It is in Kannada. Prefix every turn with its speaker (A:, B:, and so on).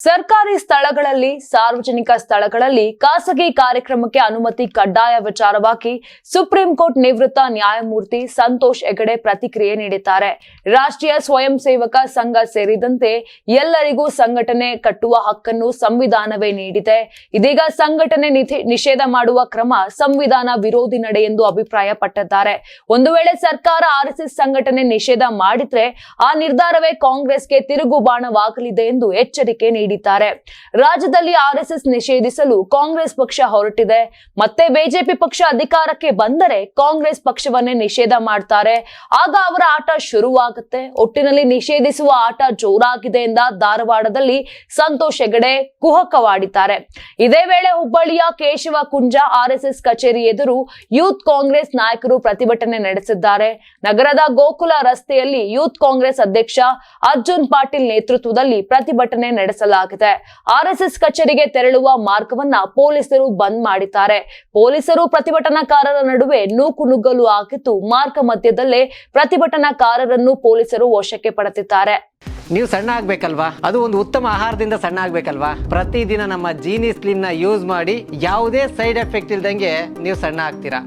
A: ಸರ್ಕಾರಿ ಸ್ಥಳಗಳಲ್ಲಿ, ಸಾರ್ವಜನಿಕ ಸ್ಥಳಗಳಲ್ಲಿ ಖಾಸಗಿ ಕಾರ್ಯಕ್ರಮಕ್ಕೆ ಅನುಮತಿ ಕಡ್ಡಾಯ ವಿಚಾರವಾಗಿ ಸುಪ್ರೀಂ ಕೋರ್ಟ್ ನಿವೃತ್ತ ನ್ಯಾಯಮೂರ್ತಿ ಸಂತೋಷ್ ಹೆಗಡೆ ಪ್ರತಿಕ್ರಿಯೆ ನೀಡಿದ್ದಾರೆ. ರಾಷ್ಟ್ರೀಯ ಸ್ವಯಂ ಸೇವಕ ಸಂಘ ಸೇರಿದಂತೆ ಎಲ್ಲರಿಗೂ ಸಂಘಟನೆ ಕಟ್ಟುವ ಹಕ್ಕನ್ನು ಸಂವಿಧಾನವೇ ನೀಡಿದೆ. ಇದೀಗ ಸಂಘಟನೆ ನಿಷೇಧ ಮಾಡುವ ಕ್ರಮ ಸಂವಿಧಾನ ವಿರೋಧಿ ನಡೆ ಎಂದು ಅಭಿಪ್ರಾಯಪಟ್ಟಿದ್ದಾರೆ. ಒಂದು ವೇಳೆ ಸರ್ಕಾರ ಆರ್ಎಸ್ಎಸ್ ಸಂಘಟನೆ ನಿಷೇಧ ಮಾಡಿದ್ರೆ ಆ ನಿರ್ಧಾರವೇ ಕಾಂಗ್ರೆಸ್ಗೆ ತಿರುಗುಬಾಣವಾಗಲಿದೆ ಎಂದು ಎಚ್ಚರಿಕೆ ನೀಡಿದ್ದಾರೆ. ರಾಜ್ಯದಲ್ಲಿ ಆರ್ಎಸ್ಎಸ್ ನಿಷೇಧಿಸಲು ಕಾಂಗ್ರೆಸ್ ಪಕ್ಷ ಹೊರಟಿದೆ. ಮತ್ತೆ ಬಿಜೆಪಿ ಪಕ್ಷ ಅಧಿಕಾರಕ್ಕೆ ಬಂದರೆ ಕಾಂಗ್ರೆಸ್ ಪಕ್ಷವನ್ನೇ ನಿಷೇಧ ಮಾಡ್ತಾರೆ. ಆಗ ಅವರ ಆಟ ಶುರುವಾಗುತ್ತೆ. ಒಟ್ಟಿನಲ್ಲಿ ನಿಷೇಧಿಸುವ ಆಟ ಜೋರಾಗಿದೆ ಎಂದ ಧಾರವಾಡದಲ್ಲಿ ಸಂತೋಷ್ ಹೆಗಡೆ ಕುಹಕವಾಡಿದ್ದಾರೆ. ಇದೇ ವೇಳೆ ಹುಬ್ಬಳ್ಳಿಯ ಕೇಶವ ಕುಂಜ ಆರ್ಎಸ್ಎಸ್ ಕಚೇರಿ ಎದುರು ಯೂತ್ ಕಾಂಗ್ರೆಸ್ ನಾಯಕರು ಪ್ರತಿಭಟನೆ ನಡೆಸಿದ್ದಾರೆ. ನಗರದ ಗೋಕುಲ ರಸ್ತೆಯಲ್ಲಿ ಯೂತ್ ಕಾಂಗ್ರೆಸ್ ಅಧ್ಯಕ್ಷ ಅರ್ಜುನ್ ಪಾಟೀಲ್ ನೇತೃತ್ವದಲ್ಲಿ ಪ್ರತಿಭಟನೆ ನಡೆಸಲಾಗಿದೆ. ಆರ್ಎಸ್ಎಸ್ ಕಚೇರಿಗೆ ತೆರಳುವ ಮಾರ್ಗವನ್ನ ಪೊಲೀಸರು ಬಂದ್ ಮಾಡಿದ್ದಾರೆ. ಪೊಲೀಸರು ಪ್ರತಿಭಟನಾಕಾರರ ನಡುವೆ ನೂಕು ನುಗ್ಗಲು ಹಾಕಿದ್ದು ಮಾರ್ಗ ಮಧ್ಯದಲ್ಲೇ ಪ್ರತಿಭಟನಾಕಾರರನ್ನು ಪೊಲೀಸರು ವಶಕ್ಕೆ ಪಡೆದಿದ್ದಾರೆ.
B: ನೀವು ಸಣ್ಣ ಆಗ್ಬೇಕಲ್ವಾ? ಅದು ಒಂದು ಉತ್ತಮ ಆಹಾರದಿಂದ ಸಣ್ಣ ಆಗ್ಬೇಕಲ್ವಾ? ಪ್ರತಿದಿನ ನಮ್ಮ ಜೀನಿ ಸ್ಲಿಮ್ನ ಯೂಸ್ ಮಾಡಿ ಯಾವುದೇ ಸೈಡ್ ಎಫೆಕ್ಟ್ ಇಲ್ದಂಗೆ ನೀವು ಸಣ್ಣ ಆಗ್ತೀರಾ?